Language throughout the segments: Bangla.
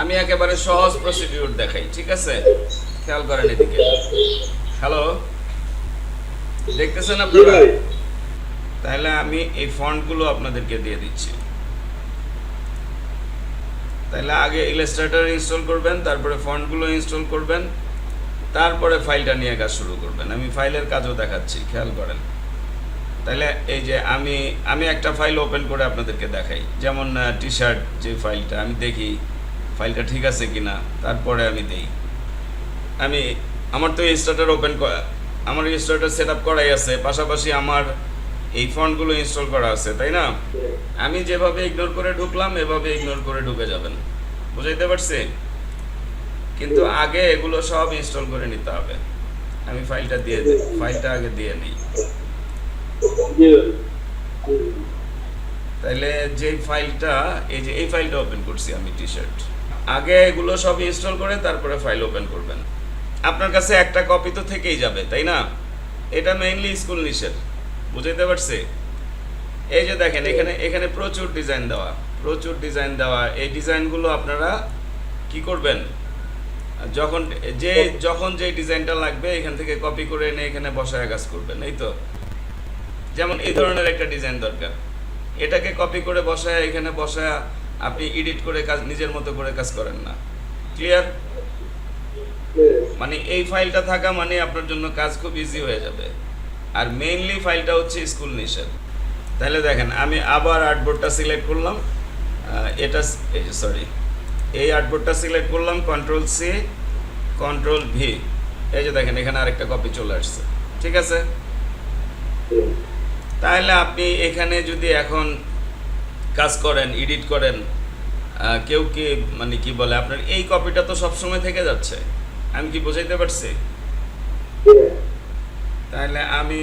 আমি একেবারে সহজ প্রসিডিউর দেখাই ঠিক আছে? খেয়াল করেন এদিকে। হ্যালো দেখতেছেন আপনারা? তাহলে আমি এই ফন্টগুলো আপনাদেরকে দিয়ে দিচ্ছি। তাহলে আগে ইলাস্ট্রেটর ইনস্টল করবেন তারপরে ফন্টগুলো ইনস্টল করবেন তারপরে ফাইলটা নিয়ে কাজ শুরু করবেন। আমি ফাইলের কাজও দেখাচ্ছি খেয়াল করেন। তাহলে এই যে আমি আমি একটা ফাইল ওপেন করে আপনাদেরকে দেখাই। যেমন টি শার্ট যে ফাইলটা আমি দেখি ফাইলটা ঠিক আছে কিনা, তারপরে আমি দেই। আমি, আমার তো স্টার্টার ওপেন আমার স্টার্টার সেট আপ করাই আছে, পাশাপাশি আমার এই ফন্টগুলো ইনস্টল করা আছে, তাই না? আমি যেভাবে ইগনোর করে ঢুকলাম, এভাবে ইগনোর করে ঢুকে যাবেন। বুঝাইতে পারছি? কিন্তু আগে এগুলো সব ইনস্টল করে নিতে হবে। আমি ফাইলটা দিয়ে দিই ফাইলটা আগে দিয়ে নিই। তাহলে যে ফাইলটা, এই যে এই ফাইলটা ওপেন করছি আমি টি শার্ট আগে এগুলো সব ইনস্টল করে তারপরে ফাইল ওপেন করবেন। আপনার কাছে একটা কপি তো থেকেই যাবে, তাই না? এটা মেইনলি স্কুল নিষেধ বুঝাইতে পারছি? এই যে দেখেন, এখানে এখানে প্রচুর ডিজাইন দেওয়া। প্রচুর ডিজাইন দেওয়া। এই ডিজাইনগুলো আপনারা কি করবেন? যখন, যে যখন যে ডিজাইনটা লাগবে, এখান থেকে কপি করে এনে এখানে বসায় কাজ করবেন, এই তো? যেমন এই ধরনের একটা ডিজাইন দরকার। এটাকে কপি করে বসায়, এখানে বসায় আপনি এডিট করে কাজ, নিজের মতো করে কাজ করেন না। ক্লিয়ার মানে এই ফাইলটা থাকা মানে আপনার জন্য কাজ খুব ইজি হয়ে যাবে। আর মেইনলি ফাইলটা হচ্ছে স্কুল নিষেধ। তাহলে দেখেন, আমি আবার আর্টবোর্ডটা সিলেক্ট করলাম। এটা সরি এই আর্টবোর্ডটা সিলেক্ট করলাম কন্ট্রোল সি কন্ট্রোল ভি এই যে দেখেন, এখানে আরেকটা কপি চলে আসছে। ঠিক আছে? তাহলে আপনি এখানে যদি এখন কাজ করেন এডিট করেন কেউ কি মানে কি বলে, আপনার এই কপিটা তো সবসময় থেকে যাচ্ছে। আমি কি বোঝাইতে পারছি? তাহলে আমি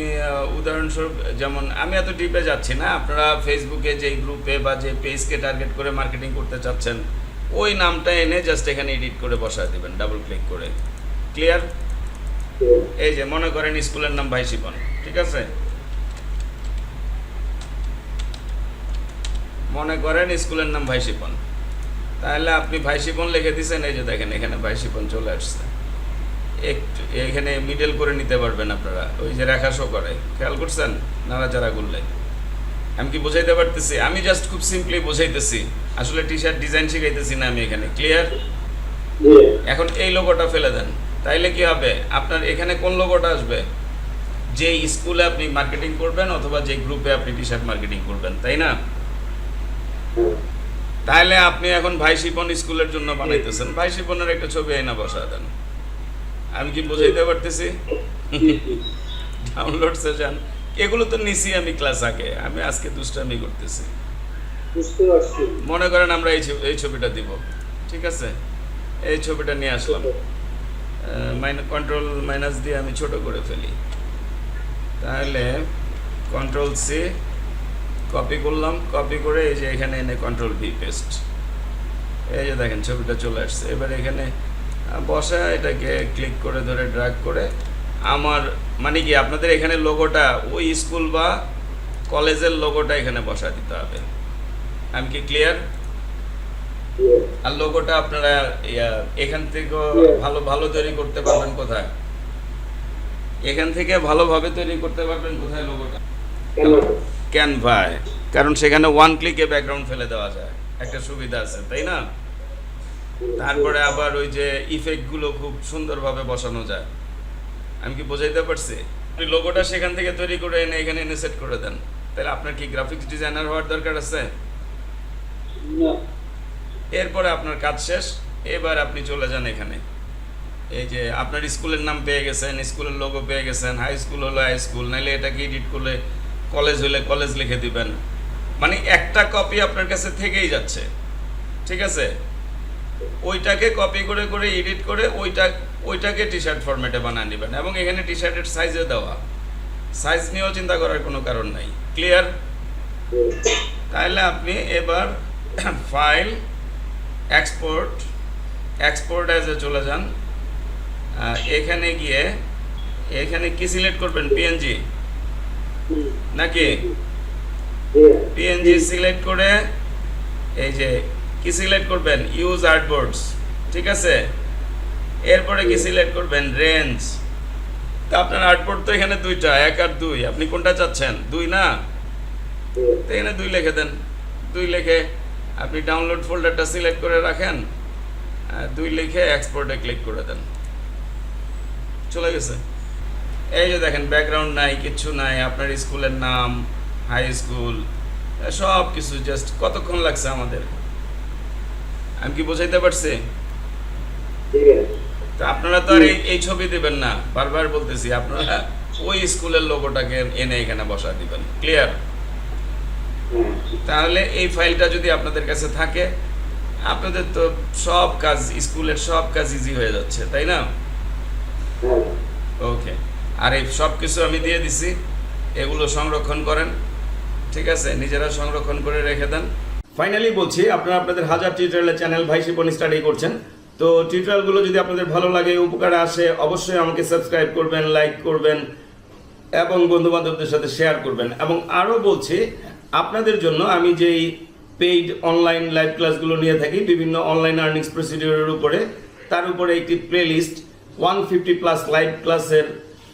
উদাহরণস্বরূপ যেমন আমি এত ডিপে যাচ্ছি না, আপনারা ফেসবুকে যে গ্রুপে বা যে পেজকে টার্গেট করে মার্কেটিং করতে চাচ্ছেন, ওই নামটা এনে জাস্ট এখানে এডিট করে বসায় দেবেন ডাবল ক্লিক করে। ক্লিয়ার এই যে মনে করেন স্কুলের নাম ভাই শিপন ঠিক আছে? মনে করেন স্কুলের নাম ভাই শিপন তাহলে আপনি ভাই শিপন লিখে দিয়েছেন এই যে দেখেন এখানে ভাই শিপন চলে আসছে। একটু এখানে মিডল করে নিতে পারবেন আপনারা। ওই যে রেখা শো করে। খেয়াল করছেন? নাড়াচাড়া করলে। আমি কি বোঝাইতে পারতেছি? আমি জাস্ট খুব সিম্পলি বোঝাইতেছি। আসলে টি শার্ট ডিজাইন শিখাইতেছি না আমি এখানে। ক্লিয়ার এখন এই লোগোটা ফেলে দেন। তাইলে কি হবে? আপনার এখানে কোন লোগোটা আসবে? যে স্কুলে আপনি মার্কেটিং করবেন অথবা যে গ্রুপে আপনি টি শার্ট মার্কেটিং করবেন তাই না? তাহলে আপনি এখন ভাই শিপন স্কুলের জন্য বানাইতেছেন। ভাই শিপনের একটা ছবি আইনা বসা দেন। আমি কি বোঝাইতে পারতেছি? ডাউনলোড সেশন এগুলো তো নিছি আমি ক্লাস আগে। আমি আজকে দুষ্টামি করতেছি। মনে করেন আমরা এই এই ছবিটা দিব। ঠিক আছে? এই ছবিটা নিয়ে আসলাম। কন্ট্রোল মাইনাস দিয়ে আমি ছোট করে ফেলি। তাহলে কন্ট্রোল সি কপি করলাম কপি করে এই যে এখানে এনে কন্ট্রোল ভি পেস্ট এই যে দেখেন ছবিটা চলে আসছে। এবার এখানে বসা এটাকে ক্লিক করে ধরে ড্রাগ করে আমার মানে কি আপনাদের এখানে লোগোটা ওই স্কুল বা কলেজের লোগোটা এখানে বসা দিতে হবে। আমি কি ক্লিয়ার আর লোগোটা আপনারা এখান থেকেও ভালো ভালো তৈরি করতে পারবেন কোথায়? এখান থেকে ভালোভাবে তৈরি করতে পারবেন কোথায় লোগোটা ক্যানভায় কারণ সেখানে ওয়ান ক্লিকে ব্যাকগ্রাউন্ড ফেলে দেওয়া যায়। একটা সুবিধা আছে তাই না? তারপরে আবার ওই যে ইফেক্টগুলো খুব সুন্দরভাবে বসানো যায়। আমি কি বোঝাইতে পারছি? আপনি লোগোটা সেখান থেকে তৈরি করে এনে এখানে এনে সেট করে দেন। তাহলে আপনার কি গ্রাফিক্স ডিজাইনার হওয়ার দরকার আছে? না। এরপরে আপনার কাজ শেষ এবার আপনি চলে যান এখানে। এই যে আপনার স্কুলের নাম পেয়ে গেছেন স্কুলের লোগো পেয়ে গেছেন হাই স্কুল হলো হাই স্কুল নাইলে এটাকে এডিট করলে কলেজ হলে কলেজ লিখে দিবেন। মানে একটা কপি আপনার কাছে থেকেই যাচ্ছে। ঠিক আছে? ওইটাকে কপি করে করে এডিট করে ওইটা, ওইটাকে টি শার্ট ফরম্যাটে বানিয়ে নেবেন এবং এখানে টি শার্টের সাইজে দেওয়া। সাইজ নিয়েও চিন্তা করার কোনো কারণ নাই। ক্লিয়ার তাহলে আপনি এবার ফাইল এক্সপোর্ট এক্সপোর্ট অ্যাজে চলে যান। এখানে গিয়ে, এখানে কি সিলেক্ট করবেন? পিএনজি নাকি? পিএনজি সিলেক্ট করে এই যে, কি সিলেক্ট করবেন? ইউজ আর্টবোর্ডস ঠিক আছে? এরপরে কি সিলেক্ট করবেন? রেঞ্জ তা আপনার আর্টবোর্ড তো এখানে দুইটা, এক আর দুই। আপনি কোনটা চাচ্ছেন? দুই না? তো এখানে দুই লিখে দেন। দুই লিখে আপনি ডাউনলোড ফোল্ডারটা সিলেক্ট করে রাখেন। দুই লিখে এক্সপোর্টে ক্লিক করে দেন। চলে গেছে। এই যে দেখেন ব্যাকগ্রাউন্ড নাই কিচ্ছু নাই আপনার স্কুলের নাম হাই স্কুল সব কিছু জাস্ট কতক্ষণ লাগছে আমাদের? আমি কি বোঝাইতে পারছি? তা আপনারা তো আর এই- ছবি দিবেন না বারবার বলতেছি আপনারা ওই স্কুলের লোগোটাকে এনে এখানে বসা দিবেন ক্লিয়ার হ্যাঁ তাহলে এই ফাইলটা যদি আপনাদের কাছে থাকে আপনাদের তো সব কাজ স্কুলের সব কাজ ইজি হয়ে যাচ্ছে তাই না? হ্যাঁ। ওকে আর এই সব কিছু আমি দিয়ে দিছি, এগুলো সংরক্ষণ করেন, ঠিক আছে? নিজেরা সংরক্ষণ করে রেখে দেন। ফাইনালি বলছি, আপনারা আপনাদের হাজার টিউটোরিয়ালের চ্যানেল ভাই শিপন স্টাডি করছেন। তো টিউটোরিয়ালগুলো যদি আপনাদের ভালো লাগে, উপকারে আসে, অবশ্যই আমাকে সাবস্ক্রাইব করবেন লাইক করবেন, এবং বন্ধু বান্ধবদের সাথে শেয়ার করবেন। এবং আরও বলছি, আপনাদের জন্য আমি যেই পেইড অনলাইন লাইভ ক্লাসগুলো নিয়ে থাকি, বিভিন্ন অনলাইন আর্নিংস প্রসিডিওরের উপরে, তার উপরে একটি playlist one fifty plus live ক্লাসের